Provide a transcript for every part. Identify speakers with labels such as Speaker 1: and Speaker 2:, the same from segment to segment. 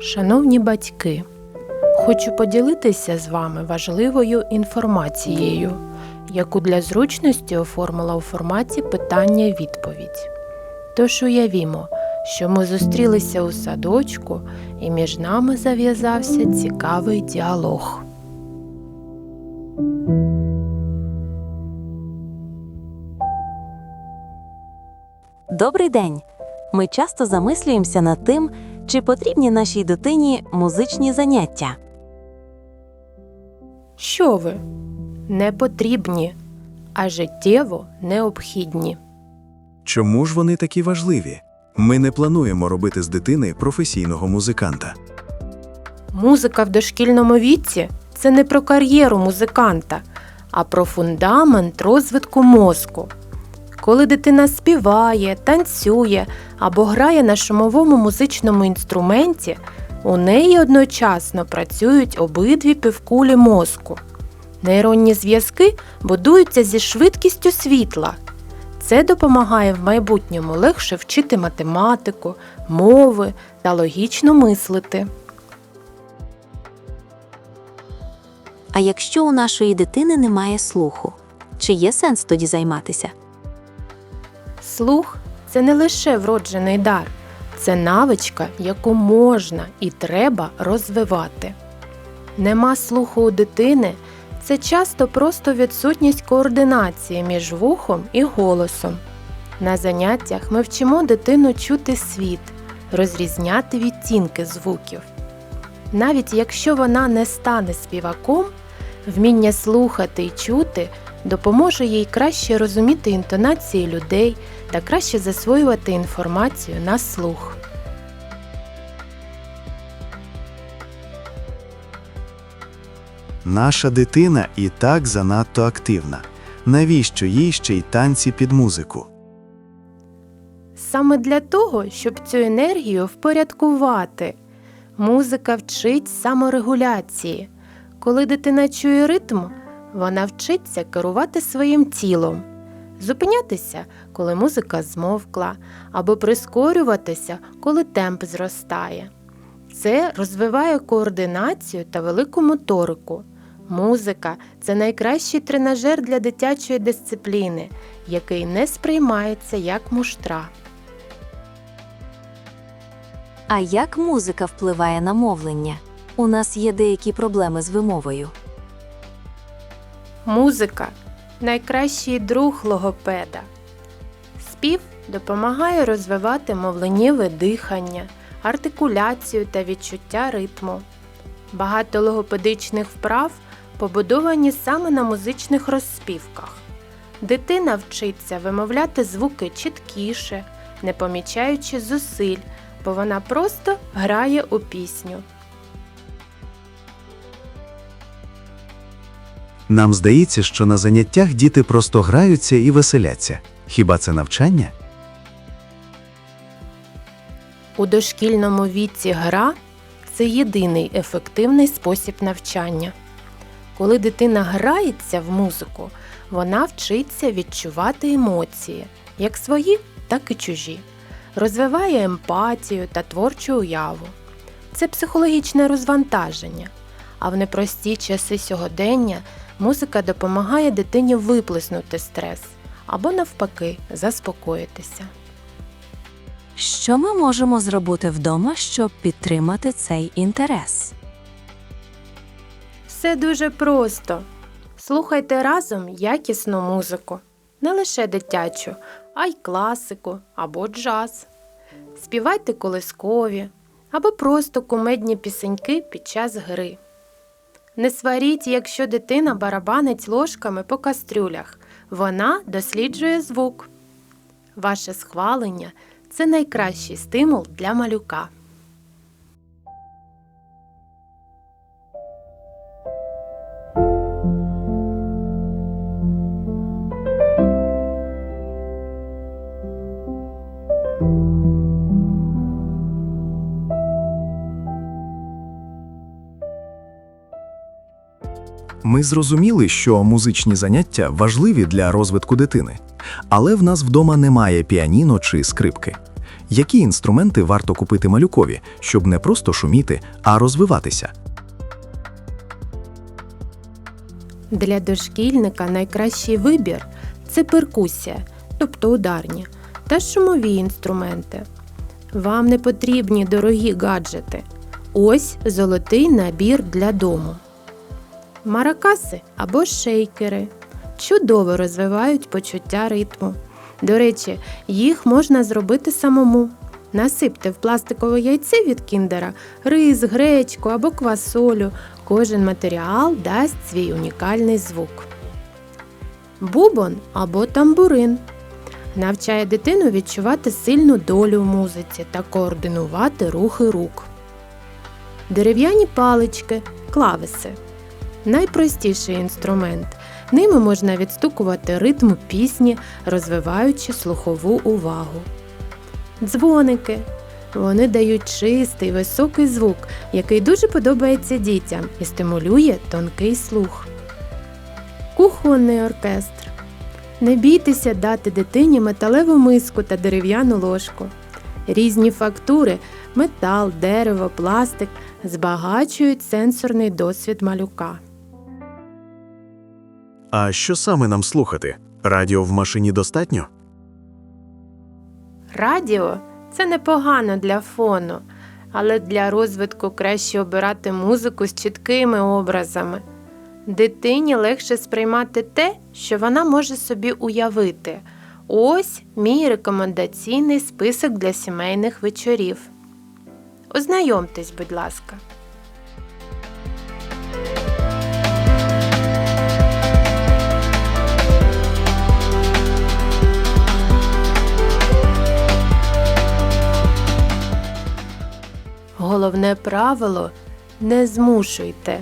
Speaker 1: Шановні батьки, хочу поділитися з вами важливою інформацією, яку для зручності оформила у форматі питання-відповідь. Тож уявімо, що ми зустрілися у садочку, і між нами зав'язався цікавий діалог.
Speaker 2: Добрий день! Ми часто замислюємося над тим, чи потрібні нашій дитині музичні заняття.
Speaker 1: Що ви? Не потрібні, а життєво необхідні.
Speaker 3: Чому ж вони такі важливі? Ми не плануємо робити з дитини професійного музиканта.
Speaker 1: Музика в дошкільному віці це не про кар'єру музиканта, а про фундамент розвитку мозку. Коли дитина співає, танцює або грає на шумовому музичному інструменті, у неї одночасно працюють обидві півкулі мозку. Нейронні зв'язки будуються зі швидкістю світла. Це допомагає в майбутньому легше вчити математику, мови та логічно мислити.
Speaker 2: А якщо у нашої дитини немає слуху, чи є сенс тоді займатися?
Speaker 1: Слух це не лише вроджений дар, це навичка, яку можна і треба розвивати. Нема слуху у дитини це часто просто відсутність координації між вухом і голосом. На заняттях ми вчимо дитину чути світ, розрізняти відтінки звуків. Навіть якщо вона не стане співаком, вміння слухати і чути допоможе їй краще розуміти інтонації людей та краще засвоювати інформацію на слух.
Speaker 3: Наша дитина і так занадто активна. Навіщо їй ще й танці під музику?
Speaker 1: Саме для того, щоб цю енергію впорядкувати. Музика вчить саморегуляції. Коли дитина чує ритм, вона вчиться керувати своїм тілом, зупинятися, коли музика змовкла, або прискорюватися, коли темп зростає. Це розвиває координацію та велику моторику. Музика це найкращий тренажер для дитячої дисципліни, який не сприймається як муштра.
Speaker 2: А як музика впливає на мовлення? У нас є деякі проблеми з вимовою.
Speaker 1: Музика найкращий друг логопеда. Спів допомагає розвивати мовленнєве дихання, артикуляцію та відчуття ритму. Багато логопедичних вправ побудовані саме на музичних розспівках. Дитина вчиться вимовляти звуки чіткіше, не помічаючи зусиль, бо вона просто грає у пісню.
Speaker 3: Нам здається, що на заняттях діти просто граються і веселяться. Хіба це навчання?
Speaker 1: У дошкільному віці гра це єдиний ефективний спосіб навчання. Коли дитина грається в музику, вона вчиться відчувати емоції, як свої, так і чужі, розвиває емпатію та творчу уяву. Це психологічне розвантаження. А в непрості часи сьогодення музика допомагає дитині виплеснути стрес або, навпаки, заспокоїтися.
Speaker 2: Що ми можемо зробити вдома, щоб підтримати цей інтерес?
Speaker 1: Все дуже просто. Слухайте разом якісну музику, не лише дитячу, а й класику або джаз. Співайте колискові або просто кумедні пісеньки під час гри. Не сваріть, якщо дитина барабанить ложками по кастрюлях. Вона досліджує звук. Ваше схвалення це найкращий стимул для малюка.
Speaker 3: Ми зрозуміли, що музичні заняття важливі для розвитку дитини, але в нас вдома немає піаніно чи скрипки.
Speaker 4: Які інструменти варто купити малюкові, щоб не просто шуміти, а розвиватися?
Speaker 1: Для дошкільника найкращий вибір це перкусія, тобто ударні, та шумові інструменти. Вам не потрібні дорогі гаджети. Ось золотий набір для дому. Маракаси або шейкери чудово розвивають почуття ритму. До речі, їх можна зробити самому. Насипте в пластикове яйце від кіндера рис, гречку або квасолю. Кожен матеріал дасть свій унікальний звук. Бубон або тамбурин навчає дитину відчувати сильну долю в музиці та координувати рухи рук. Дерев'яні палички клавеси найпростіший інструмент. Ними можна відстукувати ритм пісні, розвиваючи слухову увагу. Дзвоники. Вони дають чистий високий звук, який дуже подобається дітям і стимулює тонкий слух. Кухонний оркестр. Не бійтеся дати дитині металеву миску та дерев'яну ложку. Різні фактури метал, дерево, пластик збагачують сенсорний досвід малюка.
Speaker 3: А що саме нам слухати? Радіо в машині достатньо?
Speaker 1: Радіо це непогано для фону, але для розвитку краще обирати музику з чіткими образами. Дитині легше сприймати те, що вона може собі уявити. Ось мій рекомендаційний список для сімейних вечорів. Ознайомтесь, будь ласка. Головне правило не змушуйте.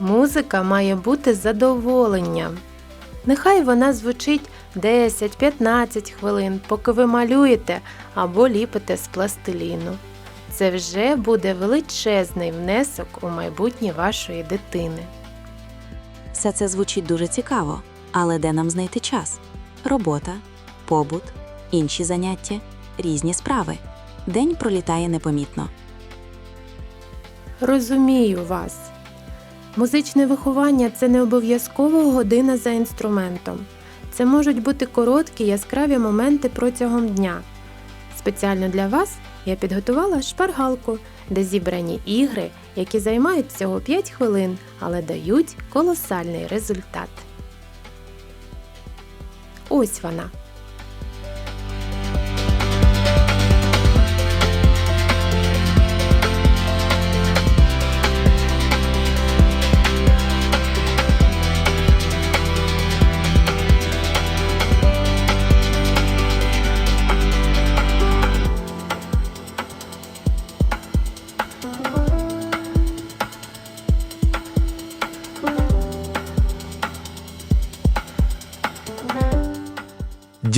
Speaker 1: Музика має бути задоволенням. Нехай вона звучить 10-15 хвилин, поки ви малюєте або ліпите з пластиліну. Це вже буде величезний внесок у майбутнє вашої дитини.
Speaker 2: Все це звучить дуже цікаво, але де нам знайти час? Робота, побут, інші заняття, різні справи. День пролітає непомітно.
Speaker 1: Розумію вас. Музичне виховання це не обов'язково година за інструментом. Це можуть бути короткі яскраві моменти протягом дня. Спеціально для вас я підготувала шпаргалку, де зібрані ігри, які займають всього 5 хвилин, але дають колосальний результат. Ось вона.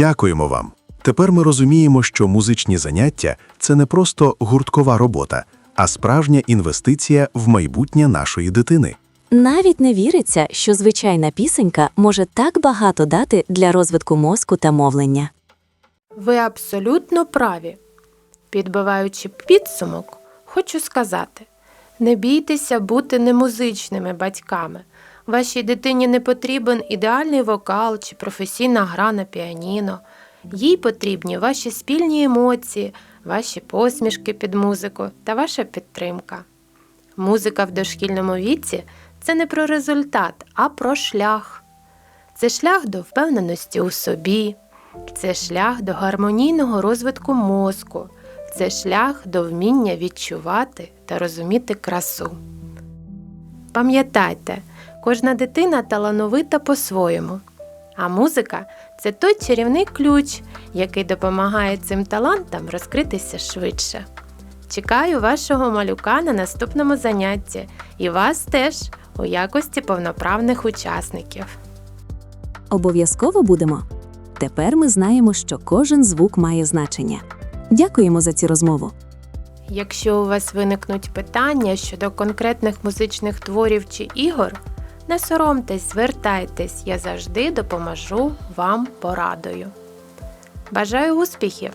Speaker 3: Дякуємо вам. Тепер ми розуміємо, що музичні заняття це не просто гурткова робота, а справжня інвестиція в майбутнє нашої дитини.
Speaker 2: Навіть не віриться, що звичайна пісенька може так багато дати для розвитку мозку та мовлення.
Speaker 1: Ви абсолютно праві. Підбиваючи підсумок, хочу сказати: не бійтеся бути немузичними батьками. Вашій дитині не потрібен ідеальний вокал чи професійна гра на піаніно. Їй потрібні ваші спільні емоції, ваші посмішки під музику та ваша підтримка. Музика в дошкільному віці це не про результат, а про шлях. Це шлях до впевненості у собі, це шлях до гармонійного розвитку мозку, це шлях до вміння відчувати та розуміти красу. Пам'ятайте, кожна дитина талановита по-своєму, а музика це той чарівний ключ, який допомагає цим талантам розкритися швидше. Чекаю вашого малюка на наступному занятті і вас теж у якості повноправних учасників.
Speaker 2: Обов'язково будемо. Тепер ми знаємо, що кожен звук має значення. Дякуємо за цю розмову.
Speaker 1: Якщо у вас виникнуть питання щодо конкретних музичних творів чи ігор, не соромтесь, звертайтесь, я завжди допоможу вам порадою. Бажаю успіхів!